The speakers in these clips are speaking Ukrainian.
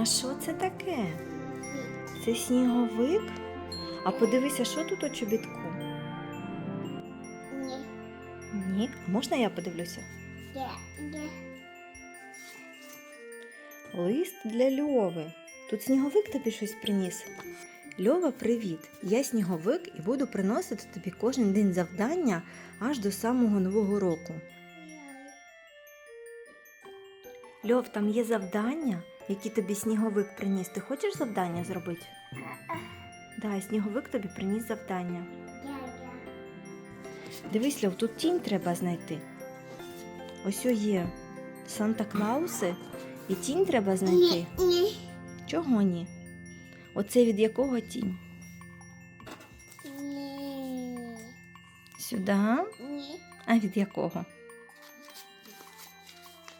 А що це таке? Це сніговик? А подивися, що тут у чобітку? Ні. Ні. Можна я подивлюся? Є. Лист для Льови. Тут сніговик тобі щось приніс. Льова, привіт! Я сніговик і буду приносити тобі кожен день завдання аж до самого нового року. Льов, там є завдання, які тобі сніговик приніс. Ти хочеш завдання зробити? Да, сніговик тобі приніс завдання. Дивись, Льов, тут тінь треба знайти. Ось є Санта Клауси, і тінь треба знайти. Ні. Чого ні? Оце від якого тінь? Ні. Сюди? Ні. А від якого?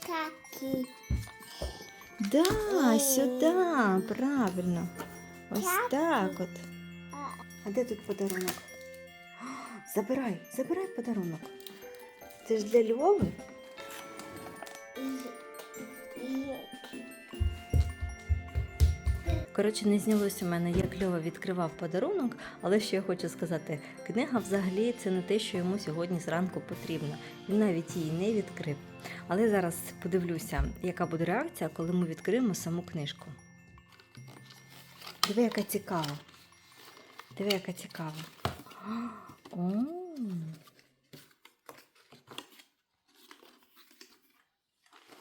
Такі. Да, Ні. сюди, правильно. Ось Так. так от. А, А де тут подарунок? О, Забирай, забирай подарунок. Це ж для Льови. Коротше, не знялося в мене, як Льова відкривав подарунок, але що я хочу сказати, книга взагалі це не те, що йому сьогодні зранку потрібно. Він навіть її не відкрив. Але зараз подивлюся, яка буде реакція, коли ми відкриємо саму книжку. Диви, яка цікава. Диви, яка цікава. О!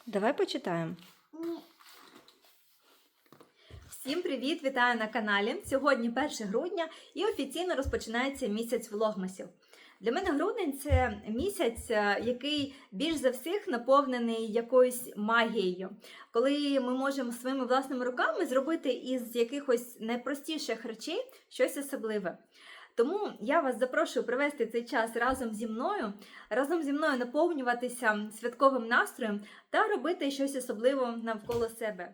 Давай почитаємо. Всім привіт! Вітаю на каналі. Сьогодні 1 грудня і офіційно розпочинається місяць влогмасів. Для мене грудень це місяць, е, який більш за всіх наповнений якоюсь магією, коли ми можемо своїми власними руками зробити із якихось найпростіших речей щось особливе. Тому я вас запрошую провести цей час разом зі мною, разом зі мною наповнюватися святковим настроєм та робити щось особливе навколо себе.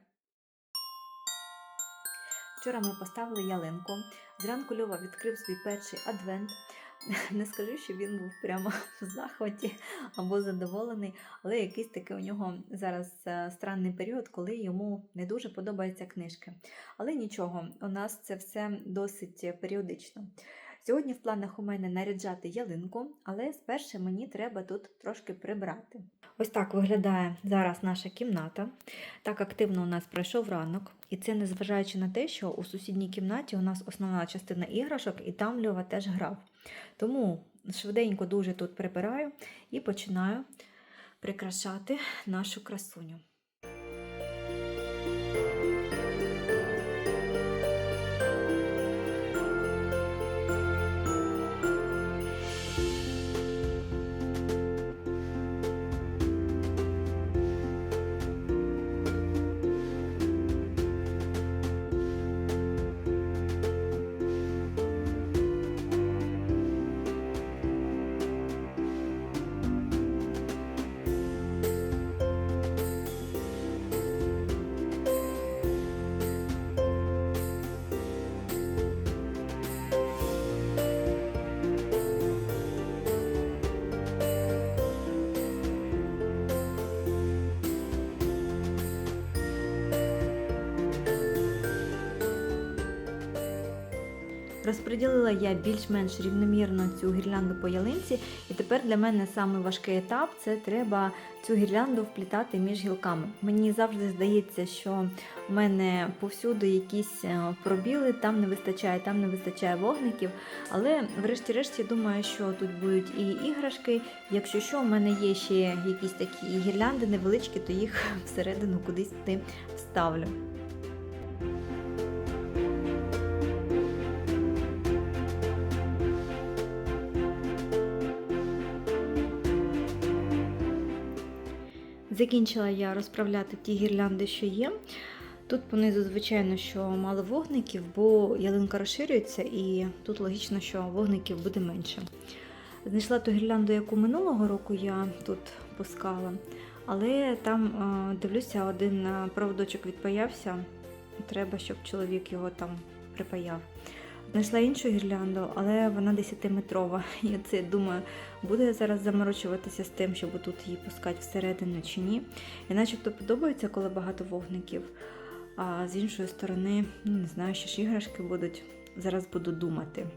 Вчора ми поставили ялинку. Зранку Льова відкрив свій перший адвент. Не скажу, що він був прямо в захваті або задоволений, але якийсь такий у нього зараз е, странний період, коли йому не дуже подобаються книжки. Але нічого, у нас це все досить періодично. Сьогодні в планах у мене наряджати ялинку, але спершу мені треба тут трошки прибрати. Ось так виглядає зараз наша кімната. Так активно у нас пройшов ранок, і це незважаючи на те, що у сусідній кімнаті у нас основна частина іграшок, і там Льова теж грав. Тому швиденько дуже тут прибираю і починаю прикрашати нашу красуню. Розподілила я більш-менш рівномірно цю гірлянду по ялинці, і тепер для мене самий етап це треба цю гірлянду вплітати між гілками. Мені завжди здається, що в мене повсюди якісь е, пробіли, там не вистачає, там не вистачає вогників. Але врешті-решт я думаю, що тут будуть і іграшки. Якщо що, в мене є ще якісь такі гірлянди невеличкі, то їх всередину кудись вставлю. Закінчила я розправляти ті гірлянди, що є. Тут понизу, звичайно, що мало вогників, бо ялинка розширюється, і тут логічно, що вогників буде менше. Знайшла ту гірлянду, яку минулого року я тут пускала, але там е, дивлюся, один е, проводочок відпаявся. Треба, щоб чоловік його там припаяв. Знайшла іншу гірлянду, але вона 10-метрова. І це думаю, буду я зараз заморочуватися з тим, щоб тут її пускати всередину чи ні. І начебто подобається, коли багато вогників. А з іншої сторони, ну, не знаю, ще ж іграшки будуть. Зараз буду думати.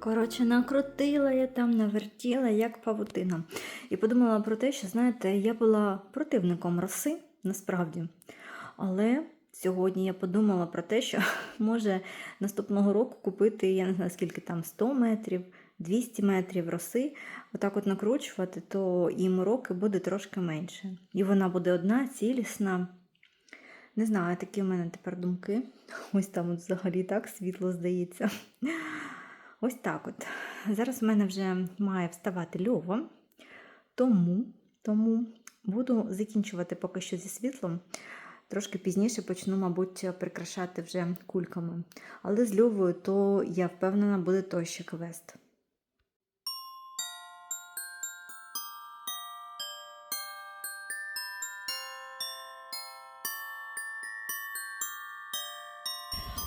Коротше, накрутила я там, навертіла, як павутина. І подумала про те, що, знаєте, я була противником роси, насправді. Але сьогодні я подумала про те, що може наступного року купити, я не знаю, скільки там 100 метрів, 200 метрів роси, отак от накручувати, то і мороки буде трошки менше. І вона буде одна, цілісна. Не знаю, такі в мене тепер думки. Ось там от взагалі так світло здається. Ось так от. Зараз в мене вже має вставати льова, тому, тому буду закінчувати поки що зі світлом. Трошки пізніше почну, мабуть, прикрашати вже кульками. Але з льовою, то я впевнена, буде той ще квест.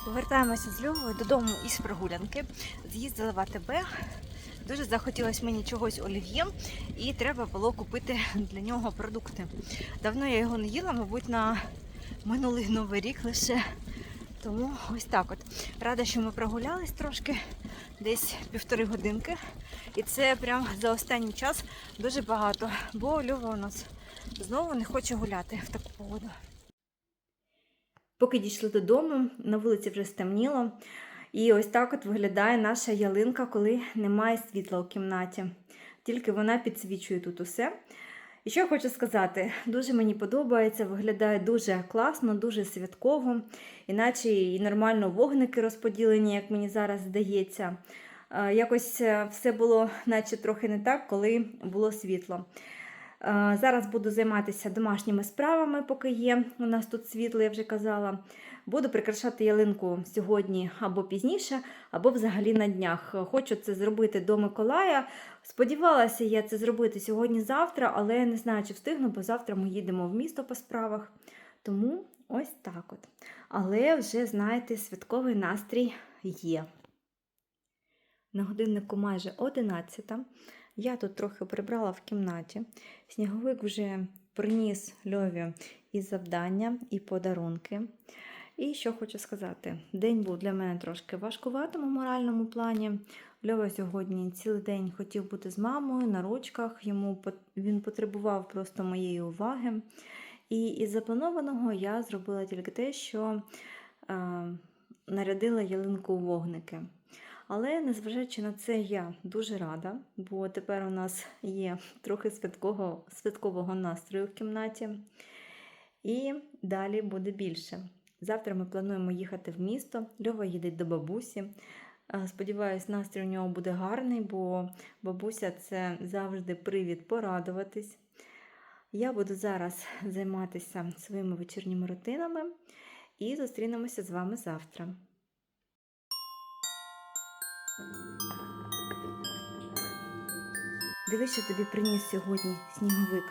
Повертаємося з Льовою додому із прогулянки. З'їздили в АТБ. Дуже захотілося мені чогось олів'є, і треба було купити для нього продукти. Давно я його не їла, мабуть, на минулий новий рік лише. Тому ось так от. Рада, що ми прогулялись трошки, десь півтори годинки. І це прям за останній час дуже багато, бо Льова у нас знову не хоче гуляти в таку погоду. Поки дійшли додому, на вулиці вже стемніло. І ось так от виглядає наша ялинка, коли немає світла у кімнаті. Тільки вона підсвічує тут усе. І що хочу сказати, дуже мені подобається, виглядає дуже класно, дуже святково, іначе і нормально вогники розподілені, як мені зараз здається. Е, Якось е, все було, наче трохи не так, коли було світло. Е, Зараз буду займатися домашніми справами, поки є. У нас тут світло, я вже казала. Буду прикрашати ялинку сьогодні або пізніше, або взагалі на днях. Хочу це зробити до Миколая. Сподівалася я це зробити сьогодні-завтра, але не знаю, чи встигну, бо завтра ми їдемо в місто по справах. Тому ось так от. Але вже, знаєте, святковий настрій є. На годиннику майже 11. Я тут трохи прибрала в кімнаті. Сніговик вже приніс Льові і завдання, і подарунки. І що хочу сказати, день був для мене трошки важкуватим у моральному плані. Льова сьогодні цілий день хотів бути з мамою на ручках, йому він потребував просто моєї уваги. І із запланованого я зробила тільки те, що е, нарядила ялинку у вогники. Але незважаючи на це, я дуже рада, бо тепер у нас є трохи святкового, святкового настрою в кімнаті. І далі буде більше. Завтра ми плануємо їхати в місто. Льова їде до бабусі. Е, Сподіваюсь, настрій у нього буде гарний, бо бабуся це завжди привід порадуватись. Я буду зараз займатися своїми вечірніми рутинами і зустрінемося з вами завтра. Дивись, що тобі приніс сьогодні сніговик.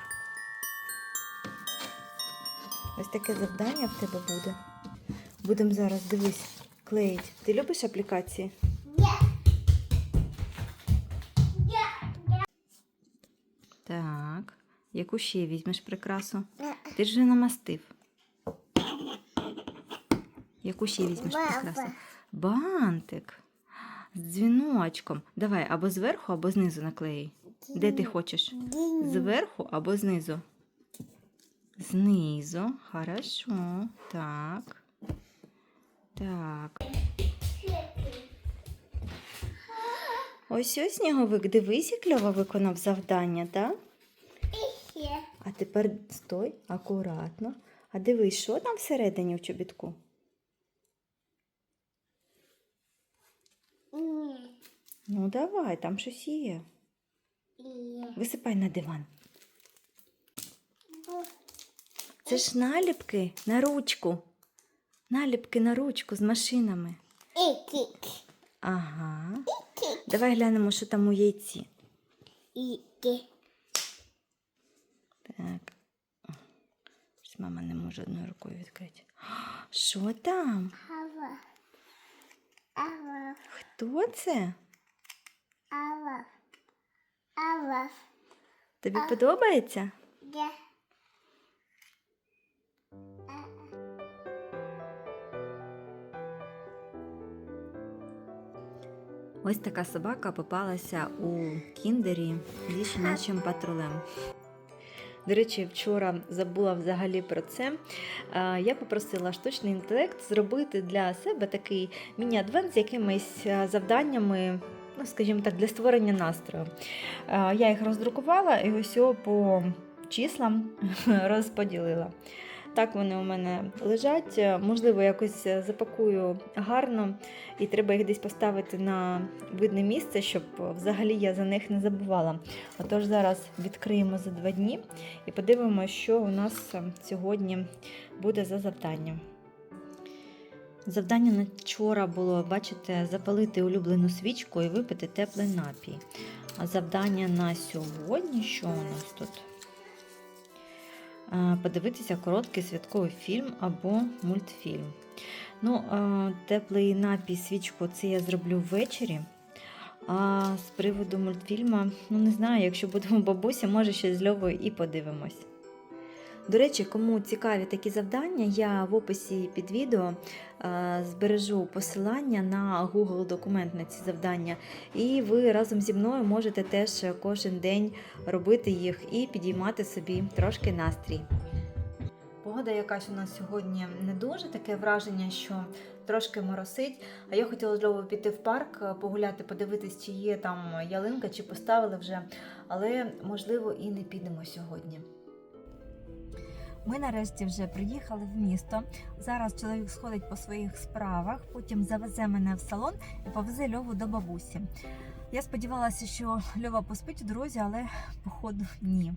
Ось таке завдання в тебе буде. Будемо зараз дивись, клеїть. Ти любиш аплікації? Так. Яку ще візьмеш прикрасу? Ти ж вже намастив. Яку ще візьмеш прикрасу? Бантик. З дзвіночком. Давай або зверху, або знизу наклеїй. Де ти хочеш? Зверху або знизу? Знизу. Хорошо. Так. Ось ось сніговик. Дивись, як Льова виконав завдання, так? Ще. А тепер стой акуратно. А дивись, що там всередині в чобітку? Ні. Ну, давай, там щось є. Є. Висипай на диван. Це ж наліпки на ручку. Наліпки на ручку з машинами. Ікік. Ага. Давай глянемо, що там у яйці. Ікі. Так. Мама не може одною рукою відкрити. Що там? Ава. Ава. Хто це? Ава. Ава. Тобі подобається? Де. Ось така собака попалася у кіндері зі щенячим патрулем. До речі, вчора забула взагалі про це. Я попросила штучний інтелект зробити для себе такий міні-адвент з якимись завданнями, ну, скажімо так, для створення настрою. Я їх роздрукувала і ось по числам розподілила. Так вони у мене лежать. Можливо, якось е, запакую гарно, і треба їх десь поставити на видне місце, щоб е, взагалі я за них не забувала. Отож, зараз відкриємо за два дні і подивимося, що у нас е, сьогодні буде за завдання. Завдання на вчора було, бачите, запалити улюблену свічку і випити теплий напій. А завдання на сьогодні, що у нас тут? Подивитися короткий святковий фільм або мультфільм. Ну, теплий напій, свічку це я зроблю ввечері. А з приводу мультфільма, ну не знаю, якщо будемо бабусі, може ще з Льовою і подивимось. До речі, кому цікаві такі завдання, я в описі під відео е, збережу посилання на Google документ на ці завдання, і ви разом зі мною можете теж кожен день робити їх і підіймати собі трошки настрій. Погода якась у нас сьогодні не дуже таке враження, що трошки моросить. А я хотіла з Льовою піти в парк, е, погуляти, подивитись, чи є там ялинка, чи поставили вже, але можливо і не підемо сьогодні. Ми нарешті вже приїхали в місто. Зараз чоловік сходить по своїх справах, потім завезе мене в салон і повезе Льову до бабусі. Я сподівалася, що Льова поспить у дорозі, але походу ні.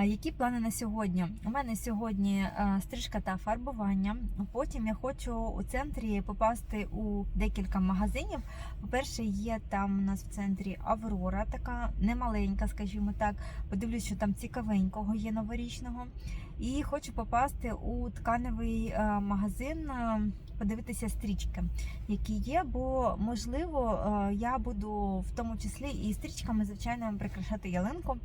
Які плани на сьогодні? У мене сьогодні е, стрижка та фарбування. Потім я хочу у центрі попасти у декілька магазинів. По-перше, є там у нас в центрі Аврора, така немаленька, скажімо так. Подивлюсь, що там цікавенького є новорічного. І хочу попасти у тканевий е, магазин, е, подивитися стрічки, які є, бо можливо я буду в тому числі і стрічками, звичайно, прикрашати ялинку.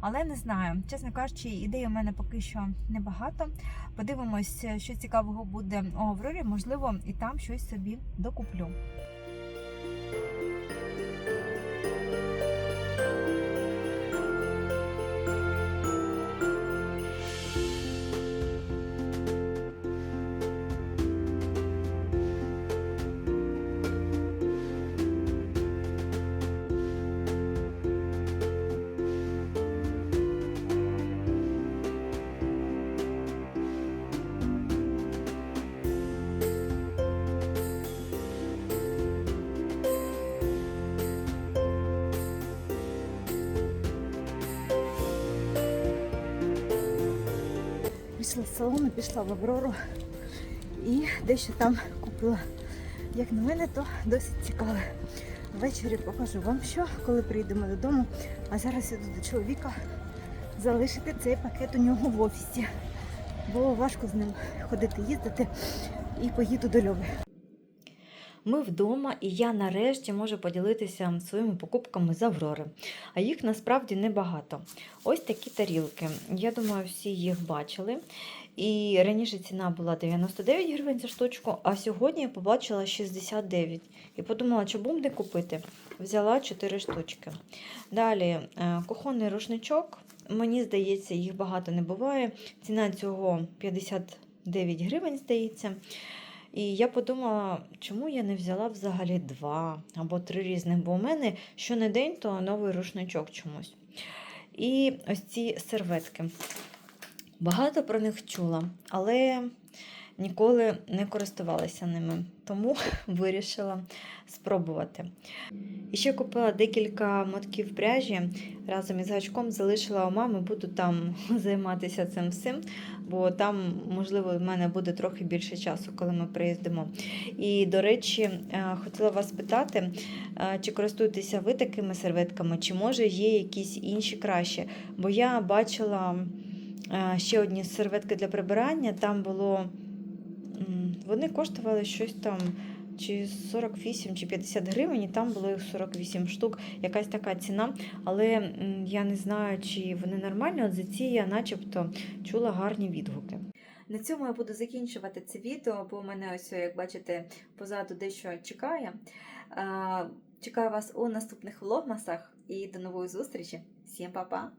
Але не знаю, чесно кажучи, ідей у мене поки що небагато. Подивимось, що цікавого буде у Аврорі. Можливо, і там щось собі докуплю. Салону, пішла в Аврору і дещо там купила. Як на мене, то досить цікаве. Ввечері покажу вам що, коли приїдемо додому. А зараз іду до чоловіка залишити цей пакет у нього в офісі. Бо важко з ним ходити, їздити і поїду до Льови. Ми вдома, і я нарешті можу поділитися своїми покупками з Аврори. А їх насправді небагато. Ось такі тарілки. Я думаю, всі їх бачили. І раніше ціна була 99 гривень за штучку, а сьогодні я побачила 69. І подумала, чому б не купити. Взяла 4 штучки. Далі е, кухонний рушничок. Мені здається, їх багато не буває. Ціна цього 59 гривень, здається. І я подумала, чому я не взяла взагалі два або три різних, бо у мене щонедень то новий рушничок чомусь. І ось ці серветки. Багато про них чула, але ніколи не користувалася ними, тому вирішила спробувати. І ще купила декілька мотків пряжі разом із гачком залишила у мами, буду там займатися цим всім, бо там, можливо, в мене буде трохи більше часу, коли ми приїздимо. І, до речі, е, хотіла вас питати, е, чи користуєтеся ви такими серветками, чи може є якісь інші кращі? Бо я бачила е, ще одні серветки для прибирання, там було. Вони коштували щось там чи 48 чи 50 гривень, і там було їх 48 штук, якась така ціна. Але я не знаю, чи вони нормальні. От за ці я начебто чула гарні відгуки. На цьому я буду закінчувати це відео, бо у мене ось, як бачите, позаду дещо чекає. Чекаю вас у наступних влогмасах і до нової зустрічі. Всім па-па!